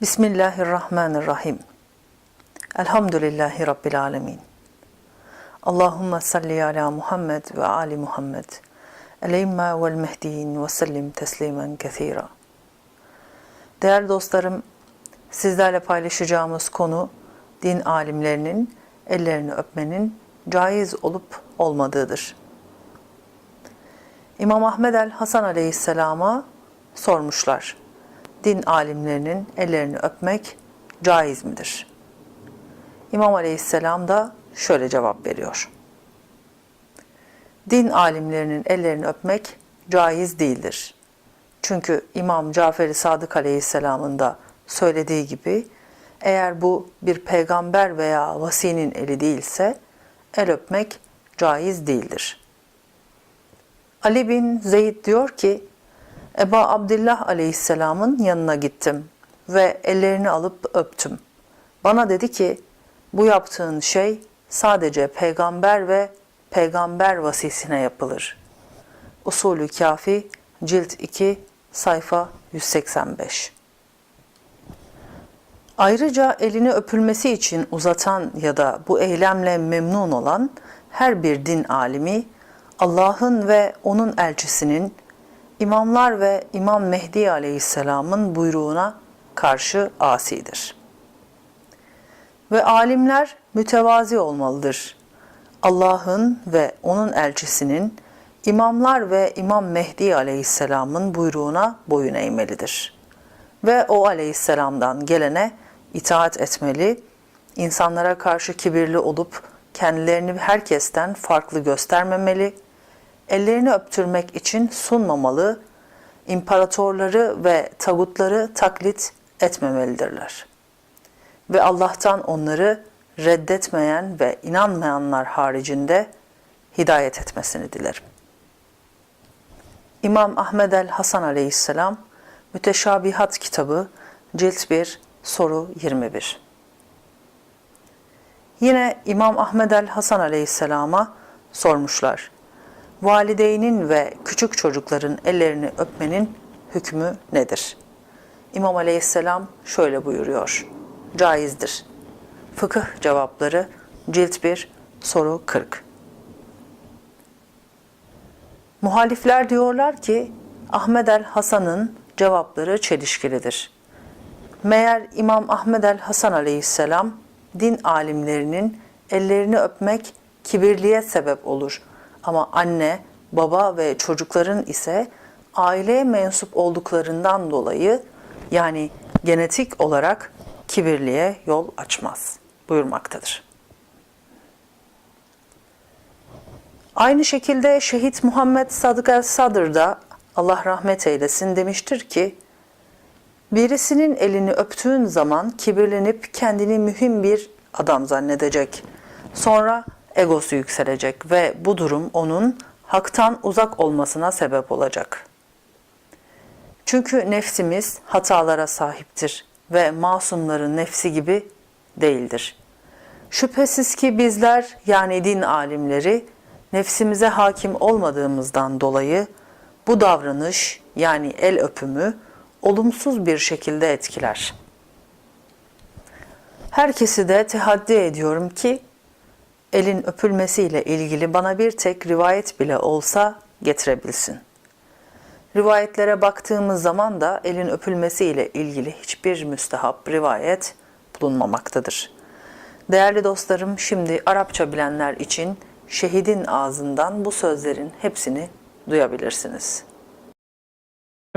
Bismillahirrahmanirrahim. Elhamdülillahi Rabbil alemin. Allahümme salli ala Muhammed ve ali Muhammed. Eleyma vel mehdiyin ve sellim teslimen kethira. Değerli dostlarım, sizlerle paylaşacağımız konu din alimlerinin ellerini öpmenin caiz olup olmadığıdır. İmam Ahmed el Hasan aleyhisselama sormuşlar. Din alimlerinin ellerini öpmek caiz midir? İmam aleyhisselam da şöyle cevap veriyor. Din alimlerinin ellerini öpmek caiz değildir. Çünkü İmam Cafer-i Sadık aleyhisselamın da söylediği gibi eğer bu bir peygamber veya vasinin eli değilse el öpmek caiz değildir. Ali bin Zeyd diyor ki Eba Abdullah aleyhisselamın yanına gittim ve ellerini alıp öptüm. Bana dedi ki bu yaptığın şey sadece peygamber ve peygamber vasisine yapılır. Usulü Kafi cilt 2 sayfa 185 Ayrıca elini öpülmesi için uzatan ya da bu eylemle memnun olan her bir din alimi Allah'ın ve onun elçisinin imamlar ve İmam Mehdi aleyhisselamın buyruğuna karşı asidir. Ve alimler mütevazi olmalıdır. Allah'ın ve onun elçisinin imamlar ve İmam Mehdi aleyhisselamın buyruğuna boyun eğmelidir. Ve o aleyhisselamdan gelene itaat etmeli, insanlara karşı kibirli olup kendilerini herkesten farklı göstermemeli, ellerini öptürmek için sunmamalı, imparatorları ve tagutları taklit etmemelidirler. Ve Allah'tan onları reddetmeyen ve inanmayanlar haricinde hidayet etmesini dilerim. İmam Ahmed el Hasan aleyhisselam Müteşabihat kitabı cilt 1 soru 21 Yine İmam Ahmed el Hasan aleyhisselama sormuşlar. Valideynin ve küçük çocukların ellerini öpmenin hükmü nedir? İmam aleyhisselam şöyle buyuruyor. Caizdir. Fıkıh cevapları cilt 1 soru 40 Muhalifler diyorlar ki Ahmed el Hasan'ın cevapları çelişkilidir. Meğer İmam Ahmed el Hasan aleyhisselam din alimlerinin ellerini öpmek kibirliğe sebep olur. Ama anne, baba ve çocukların ise aileye mensup olduklarından dolayı yani genetik olarak kibirliğe yol açmaz buyurmaktadır. Aynı şekilde şehit Muhammed Sadık el-Sadr da Allah rahmet eylesin demiştir ki, birisinin elini öptüğün zaman kibirlenip kendini mühim bir adam zannedecek. Sonra egosu yükselecek ve bu durum onun haktan uzak olmasına sebep olacak. Çünkü nefsimiz hatalara sahiptir ve masumların nefsi gibi değildir. Şüphesiz ki bizler yani din alimleri nefsimize hakim olmadığımızdan dolayı bu davranış yani el öpümü olumsuz bir şekilde etkiler. Herkesi de tehaddi ediyorum ki elin öpülmesiyle ilgili bana bir tek rivayet bile olsa getirebilsin. Rivayetlere baktığımız zaman da elin öpülmesiyle ilgili hiçbir müstehap rivayet bulunmamaktadır. Değerli dostlarım şimdi Arapça bilenler için şehidin ağzından bu sözlerin hepsini duyabilirsiniz.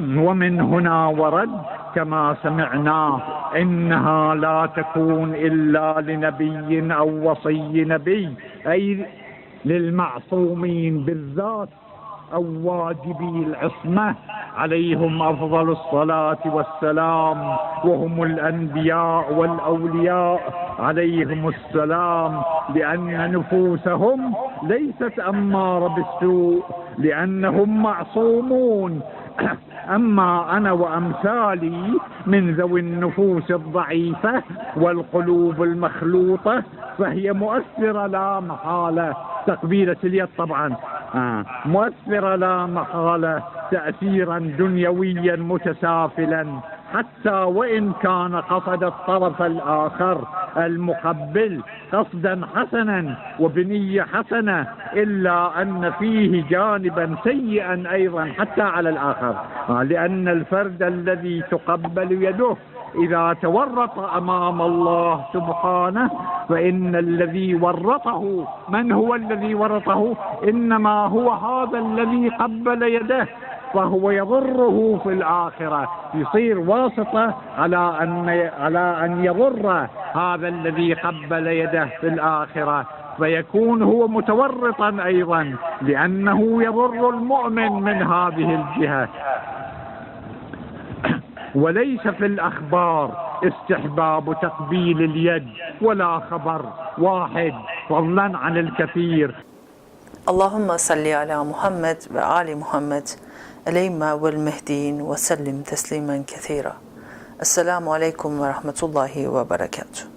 ومن هنا ورد كما سمعنا إنها لا تكون إلا لنبي أو وصي نبي أي للمعصومين بالذات أو واجبي العصمة. عليهم أفضل الصلاة والسلام وهم الأنبياء والأولياء. عليهم السلام لأن نفوسهم ليست أمارة بالسوء لأنهم معصومون. أما أنا وأمثالي من ذوي النفوس الضعيفة والقلوب المخلوطة فهي مؤثرة لا محالة. تقبيلة اليد طبعا. آه. مؤثرة لا محالة. تأثيرا دنيويا متسافلا. حتى وإن كان قصد الطرف الآخر المقبل قصدا حسنا وبنية حسنة إلا أن فيه جانبا سيئا أيضا حتى على الآخر. آه، لأن الفرد الذي تقبل يده إذا تورط أمام الله سبحانه فإن الذي ورطه من هو الذي ورطه؟ إنما هو هذا الذي قبل يده. فهو يضره في الآخرة. يصير واسطة على أن على أن يضر هذا الذي قبل يده في الآخرة. فيكون هو متورطا أيضا لأنه يضر المؤمن من هذه الجهة. وليس في الأخبار استحباب تقبيل اليد ولا خبر واحد فضلا عن الكثير. اللهم صل على محمد وآل محمد. الأئمة والمهديين وسلم تسليما كثيرا. السلام عليكم ورحمة الله وبركاته.